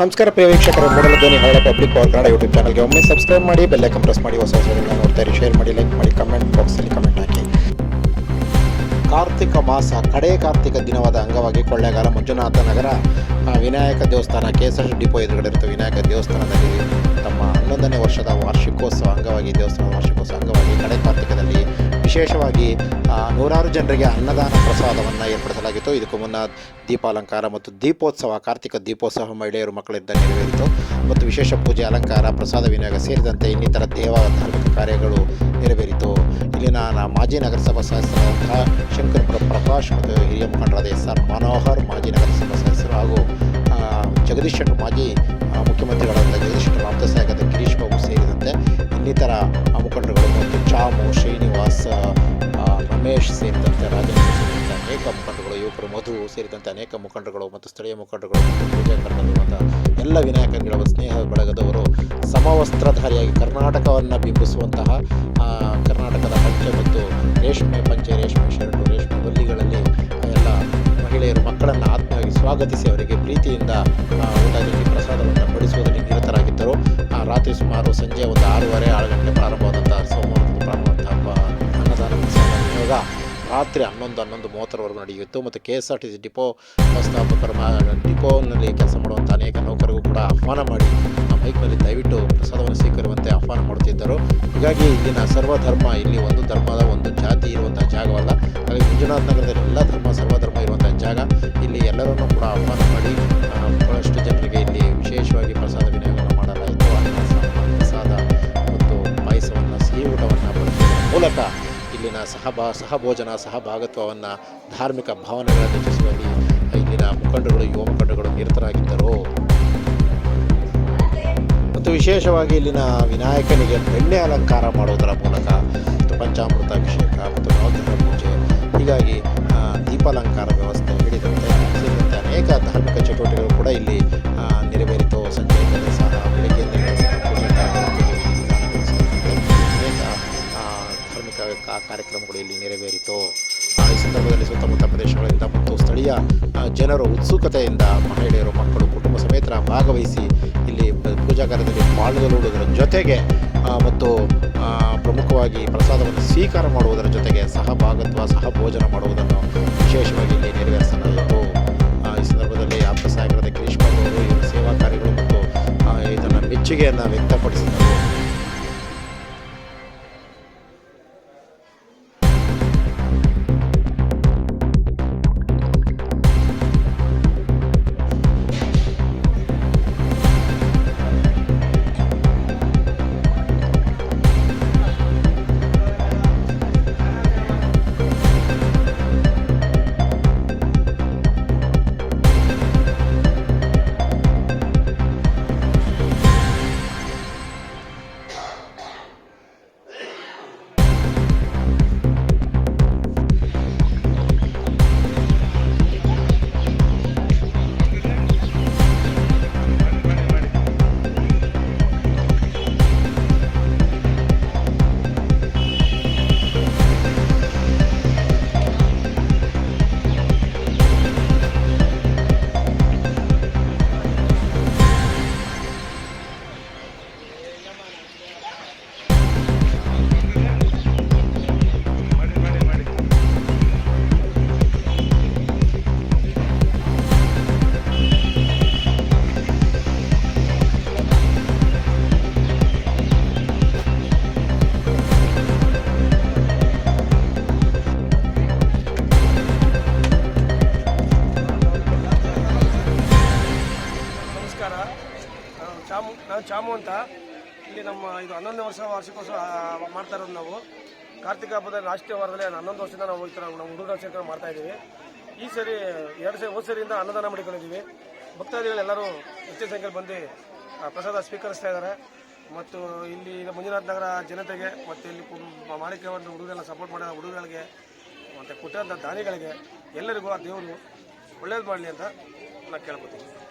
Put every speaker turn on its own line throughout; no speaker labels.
ನಮಸ್ಕಾರ ಪ್ರಿಯ ವೀಕ್ಷಕರ ಮೊದಲ ಧ್ವನಿ ಹಳೆ ಪಬ್ಲಿಕ್ ಪವರ್ ಕನ್ನಡ ಯೂಟ್ಯೂಬ್ ಚಾನಲ್ಗೆ ಒಮ್ಮೆ ಸಬ್ಸ್ಕ್ರೈಬ್ ಮಾಡಿ ಬೆಲ್ಲೈಕನ್ ಪ್ರೆಸ್ ಮಾಡಿ, ಹೊಸ ಹೊಸಗಳನ್ನ ನೋಡ್ತಾರೆ ಶೇರ್ ಮಾಡಿ ಲೈಕ್ ಮಾಡಿ ಕಮೆಂಟ್ ಬಾಕ್ಸಲ್ಲಿ ಕಮೆಂಟ್ ಹಾಕಿ. ಕಾರ್ತಿಕ ಮಾಸ, ಕಡೇ ಕಾರ್ತಿಕ ದಿನವಾದ ಅಂಗವಾಗಿ ಕೊಳ್ಳೇಗಾಲ, ಮಂಜುನಾಥ ನಗರ ವಿನಾಯಕ ದೇವಸ್ಥಾನ ಕೆ ಎಸ್ ಡಿಪೋ ಎದುರುಗಡೆ ಇರುತ್ತೆ ವಿನಾಯಕ ದೇವಸ್ಥಾನದಲ್ಲಿ ತಮ್ಮ ಹನ್ನೊಂದನೇ ವರ್ಷದ ವಾರ್ಷಿಕೋತ್ಸವ ಅಂಗವಾಗಿ, ದೇವಸ್ಥಾನ ವಾರ್ಷಿಕೋತ್ಸವ ಅಂಗವಾಗಿ ಕಡೆ ಕಾರ್ತಿಕದಲ್ಲಿ ವಿಶೇಷವಾಗಿ ನೂರಾರು ಜನರಿಗೆ ಅನ್ನದಾನ ಪ್ರಸಾದವನ್ನು ಏರ್ಪಡಿಸಲಾಗಿತ್ತು. ಇದಕ್ಕೂ ಮುನ್ನ ದೀಪಾಲಂಕಾರ ಮತ್ತು ದೀಪೋತ್ಸವ, ಕಾರ್ತಿಕ ದೀಪೋತ್ಸವ ಮಹಿಳೆಯರು ಮಕ್ಕಳಿಂದ ನೆರವೇರಿತು. ಮತ್ತು ವಿಶೇಷ ಪೂಜೆ, ಅಲಂಕಾರ, ಪ್ರಸಾದ, ವಿನಿಯೋಗ ಸೇರಿದಂತೆ ಇನ್ನಿತರ ದೇವ ಧಾರ್ಮಿಕ ಕಾರ್ಯಗಳು ನೆರವೇರಿತು. ಇಲ್ಲಿನ ಮಾಜಿ ನಗರಸಭಾ ಸದಸ್ಯರಾದಂತಹ ಶಂಕರಪುರ ಪ್ರ- ಪ್ರಕಾಶ್ ಮತ್ತು ಹಿರಿಯ ಮುಖಂಡರಾದ ಎಸ್ ಆರ್ ಮನೋಹರ್, ಮಾಜಿ ನಗರಸಭಾ ಸದಸ್ಯರು ಹಾಗೂ ಜಗದೀಶ್ ಶೆಟ್ಟರ್ ಮಾಜಿ ಮುಖ್ಯಮಂತ್ರಿಗಳಾದ ಜಗದೀಶ್ ಶೆಟ್ಟರ್ ಸಹಾಯಕ ಗಿರೀಶ್ ಬಾಬು ಸೇರಿದಂತೆ ಇನ್ನಿತರ ಚಾಮು ಶ್ರೀನಿವಾಸ ರಮೇಶ್ ಸೇರಿದಂತೆ ರಾಜೇಂದ್ರ ಸೇರಿದಂತೆ ಅನೇಕ ಮುಖಂಡರುಗಳು, ಯುವಕರು, ಮಧು ಸೇರಿದಂತೆ ಅನೇಕ ಮುಖಂಡರುಗಳು ಮತ್ತು ಸ್ಥಳೀಯ ಮುಖಂಡರುಗಳು ಮತ್ತು ಪೂಜೆ ಎಲ್ಲ ವಿನಾಯಕರುಗಳ ಸ್ನೇಹ ಬಳಗದವರು ಸಮವಸ್ತ್ರಧಾರಿಯಾಗಿ ಕರ್ನಾಟಕವನ್ನು ಬಿಂಬಿಸುವಂತಹ ಕರ್ನಾಟಕದ ಪಂಚೆ ಮತ್ತು ರೇಷ್ಮೆ ಪಂಚೆ, ರೇಷ್ಮೆ ಶರ್ಟು, ರೇಷ್ಮೆ ಬಲ್ಲಿಗಳಲ್ಲಿ ಎಲ್ಲ ಮಹಿಳೆಯರು, ಮಕ್ಕಳನ್ನು ಆತ್ಮೀಯವಾಗಿ ಸ್ವಾಗತಿಸಿ ಅವರಿಗೆ ಪ್ರೀತಿಯಿಂದ ಊಟದಲ್ಲಿ ಪ್ರಸಾದವನ್ನು ಬಡಿಸುವುದರಲ್ಲಿ ನಿರತರಾಗಿದ್ದರು. ರಾತ್ರಿ ಸುಮಾರು ಸಂಜೆ ಒಂದು ಆರೂವರೆ, ಆರು ಗಂಟೆ ಪ್ರಾರಂಭವಾದಂಥ ರಾತ್ರಿ ಹನ್ನೊಂದು ಹನ್ನೊಂದು ಮೂವತ್ತರವರೆಗೂ ನಡೆಯಿತು ಮತ್ತು K S R T C depot ವ್ಯವಸ್ಥಾಪಕರು ಡಿಪೋನಲ್ಲಿ ಕೆಲಸ ಮಾಡುವಂಥ ಅನೇಕ ನೌಕರಿಗೂ ಕೂಡ ಆಹ್ವಾನ ಮಾಡಿ ಆ ಬೈಕ್ನಲ್ಲಿ ದಯವಿಟ್ಟು ಪ್ರಸಾದವನ್ನು ಸ್ವೀಕರಿಸುವಂತೆ ಆಹ್ವಾನ ಮಾಡುತ್ತಿದ್ದರು. ಹೀಗಾಗಿ ಇಲ್ಲಿನ ಸರ್ವಧರ್ಮ ಇಲ್ಲಿ ಒಂದು ಧರ್ಮದ ಒಂದು ಜಾತಿ ಇರುವಂಥ ಜಾಗವಲ್ಲ. ಹಾಗಾಗಿ ಮಂಜುನಾಥ ನಗರದಲ್ಲಿ ಎಲ್ಲ ಧರ್ಮ ಸರ್ವಧರ್ಮ ಇರುವಂಥ ಜಾಗ. ಇಲ್ಲಿ ಎಲ್ಲರನ್ನೂ ಕೂಡ ಆಹ್ವಾನ ಮಾಡಿ ಬಹಳಷ್ಟು ಜನರಿಗೆ ಇಲ್ಲಿ ವಿಶೇಷವಾಗಿ ಪ್ರಸಾದ ವಿನಿಯೋಗ ಮಾಡಲಾಯಿತು. ಪ್ರಸಾದ ಮತ್ತು ಪಾಯಸವನ್ನು, ಸಿಹಿ ಊಟವನ್ನು ಮೂಲಕ ಸಹಬಾ ಸಹಭೋಜನ ಸಹಭಾಗತ್ವವನ್ನು ಧಾರ್ಮಿಕ ಭಾವನೆಗಳನ್ನು ಹೆಚ್ಚಿಸುವಲ್ಲಿ ಇಲ್ಲಿನ ಮುಖಂಡರುಗಳು, ಯುವ ಮುಖಂಡಗಳು ನಿರತರಾಗಿದ್ದರು. ಮತ್ತು ವಿಶೇಷವಾಗಿ ಇಲ್ಲಿನ ವಿನಾಯಕನಿಗೆ ಬೆಣ್ಣೆ ಅಲಂಕಾರ ಮಾಡುವುದರ ಮೂಲಕ ಮತ್ತು ಪಂಚಾಮೃತ ಅಭಿಷೇಕ ಮತ್ತು ನವಗ್ರಹ ಪೂಜೆ, ಹೀಗಾಗಿ ದೀಪಾಲಂಕಾರ ವ್ಯವಸ್ಥೆ ಹಿಡಿದಂತೆ ಸೇರಿದಂತೆ ಅನೇಕ ಧಾರ್ಮಿಕ ಚಟುವಟಿಕೆಗಳು ಕೂಡ ಇಲ್ಲಿ ಕಾರ್ಯಕ್ರಮಗಳು ಇಲ್ಲಿ ನೆರವೇರಿತು ಈ ಸಂದರ್ಭದಲ್ಲಿ ಸುತ್ತಮುತ್ತ ಪ್ರದೇಶಗಳಿಂದ ಮತ್ತು ಸ್ಥಳೀಯ ಜನರು ಉತ್ಸುಕತೆಯಿಂದ ಮಹಿಳೆಯರು, ಮಕ್ಕಳು, ಕುಟುಂಬ ಸಮೇತ ಭಾಗವಹಿಸಿ ಇಲ್ಲಿ ಪೂಜಾ ಕಾರ್ಯದಲ್ಲಿ ಪಾಲ್ಗೊಳ್ಳುವುದರ ಜೊತೆಗೆ ಮತ್ತು ಪ್ರಮುಖವಾಗಿ ಪ್ರಸಾದವನ್ನು ಸ್ವೀಕಾರ ಮಾಡುವುದರ ಜೊತೆಗೆ ಸಹಭಾಗತ್ವ ಸಹ ಭೋಜನ ಮಾಡುವುದನ್ನು ವಿಶೇಷವಾಗಿ ಇಲ್ಲಿ ನೆರವೇರಿಸಲಾಯಿತು. ಈ ಸಂದರ್ಭದಲ್ಲಿ ಆಪ್ತ ಸಾಗರದ ಗಿರೀಶ್ ಬಾಬು ಸೇವಾ ಕಾರ್ಯಗಳು ಮತ್ತು ಇದನ್ನು ಮೆಚ್ಚುಗೆಯನ್ನು ವ್ಯಕ್ತಪಡಿಸಿದರು.
ಚಾಮು ಅಂತ ಇಲ್ಲಿ ನಮ್ಮ ಇದು ಹನ್ನೊಂದನೇ ವರ್ಷ ವಾರ್ಷಿಕೋತ್ಸವ ಮಾಡ್ತಾ ಇರೋದು ನಾವು. ಕಾರ್ತಿಕ ಹಬ್ಬದ ರಾಷ್ಟ್ರೀಯ ವಾರದಲ್ಲಿ ಹನ್ನೊಂದು ವರ್ಷದಿಂದ ನಾವು ಈ ಥರ ನಮ್ಮ ಹುಡುಗರ ಸೇರ್ಕೊಂಡು ಮಾಡ್ತಾ ಈ ಸರಿ, ಎರಡು ಸರಿ ಹೋದ ಸರಿಯಿಂದ ಅನ್ನದಾನ ಮಾಡಿಕೊಂಡಿದ್ದೀವಿ. ಭಕ್ತಾದಿಗಳು ಎಲ್ಲರೂ ಹೆಚ್ಚಿನ ಸಂಖ್ಯೆಯಲ್ಲಿ ಬಂದು ಪ್ರಸಾದ ಸ್ವೀಕರಿಸ್ತಾ ಇದ್ದಾರೆ. ಮತ್ತು ಇಲ್ಲಿ ಮಂಜುನಾಥ ನಗರ ಜನತೆಗೆ, ಮತ್ತು ಇಲ್ಲಿ ಮಾಡಿಕೆ ಮಾಣಿಕ್ಯ ಒಂದು ಹುಡುಗರೆಲ್ಲ ಸಪೋರ್ಟ್ ಮಾಡಿದ ಹುಡುಗರಿಗೆ ಮತ್ತು ಕೊಟ್ಟಂಥ ದಾನಿಗಳಿಗೆ ಎಲ್ಲರಿಗೂ ಆ ದೇವರು ಒಳ್ಳೇದು ಮಾಡಲಿ ಅಂತ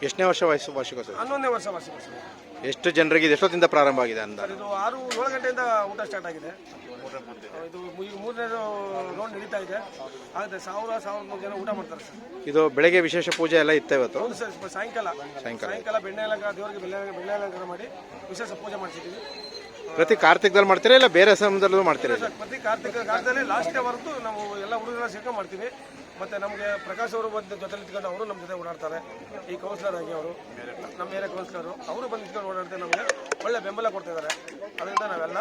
ಎಷ್ಟನೇ ವರ್ಷ ವಯಸ್ಸು ವಾರ್ಷಿಕೋತ್ಸವ?
ಹನ್ನೊಂದನೇ ವರ್ಷ ವಾರ್ಷಿಕೋತ್ಸವ.
ಎಷ್ಟು ಜನರಿಗೆ ಇದು ಎಷ್ಟೊತ್ತಿಂದ ಪ್ರಾರಂಭ ಆಗಿದೆ ಅಂತ
ಸರ್ ಇದು ಆರು ಏಳು ಗಂಟೆಯಿಂದ ಊಟ ಸ್ಟಾರ್ಟ್ ಆಗಿದೆ. ಇದು ಮೂ- ಮೂರನೇ ರೌಂಡ್ ನಡೀತಾ ಇದೆ. ಆಗುತ್ತೆ ಸಾವಿರ ಸಾವಿರದ ನೂರು ಜನ ಊಟ ಮಾಡ್ತಾರೆ ಸರ್.
ಇದು ಬೆಳಗ್ಗೆ ವಿಶೇಷ ಪೂಜೆ ಎಲ್ಲ ಇತ್ತ ಇವತ್ತು?
ಹೌದು ಸರ್ ಸಾಯಂಕಾಲ.
ಸಾಯಂಕಾಲ.
ಸಾಯಂಕಾಲ ಬೆಣ್ಣೆ ಅಲಂಕಾರ ದೇವರಿಗೆ ಬೆಣ್ಣೆ ಬೆಣ್ಣೆ ಅಲಂಕಾರ ಮಾಡಿ ವಿಶೇಷ ಪೂಜೆ ಮಾಡಿಸಿದ್ದೀವಿ.
ಪ್ರತಿ ಕಾರ್ತಿಕದಲ್ಲಿ ಮಾಡ್ತೀರಾ ಇಲ್ಲ ಬೇರೆ ಸಮಯದಲ್ಲೂ ಮಾಡ್ತೀರಾ
ಸರ್ ಪ್ರತಿ ಕಾರ್ತಿಕ ಕಾಲದಲ್ಲಿ ಲಾಸ್ಟ್ ಡೇ ಹೊರತು ನಾವು ಎಲ್ಲ ಹುಡುಗರ ಸೇರ್ಕೊಂಡು ಮಾಡ್ತೀವಿ. ಮತ್ತೆ ನಮಗೆ ಪ್ರಕಾಶ್ ಅವರು ಬಂದು ಜೊತೆ ನಿಂತ್ಕೊಂಡು ಅವರು ನಮ್ಮ ಜೊತೆ ಓಡಾಡ್ತಾರೆ. ಈ ಕೌನ್ಸಿಲರ್ ಆಗಿ ಅವರು, ನಮ್ಮ ಏರಿಯಾ ಕೌನ್ಸಿಲರು ಅವರು ಬಂದು ನಿಂತ್ಕೊಂಡು ಓಡಾಡ್ತಾರೆ ನಮಗೆ ಒಳ್ಳೆ ಬೆಂಬಲ ಕೊಡ್ತಾ ಇದ್ದಾರೆ ಅದರಿಂದ ನಾವೆಲ್ಲ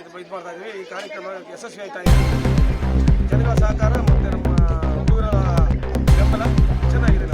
ಇದು ಇದು ಮಾಡ್ತಾ ಇದೀವಿ ಈ ಕಾರ್ಯಕ್ರಮ ಯಶಸ್ವಿ ಆಯ್ತಾ ಇದೆ. ಜನಗಳ ಸಹಕಾರ ಮತ್ತು ನಮ್ಮ ಹುಡುಗರ ಬೆಂಬಲ ಚೆನ್ನಾಗಿದೆ.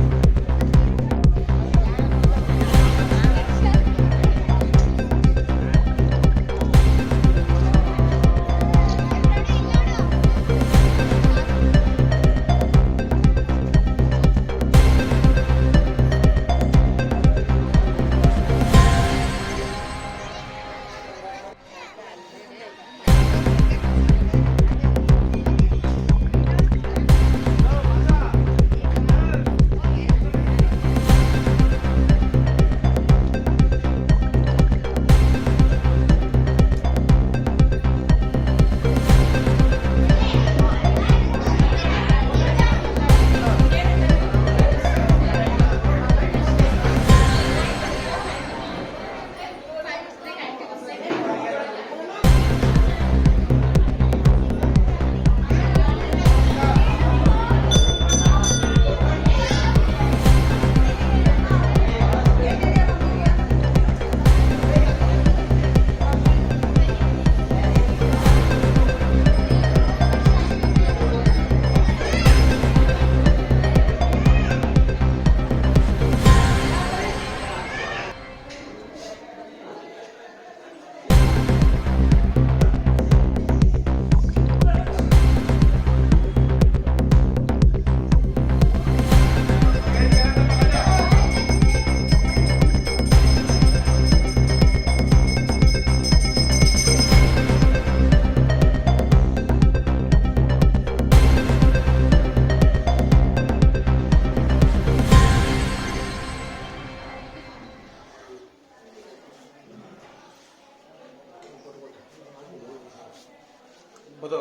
બધો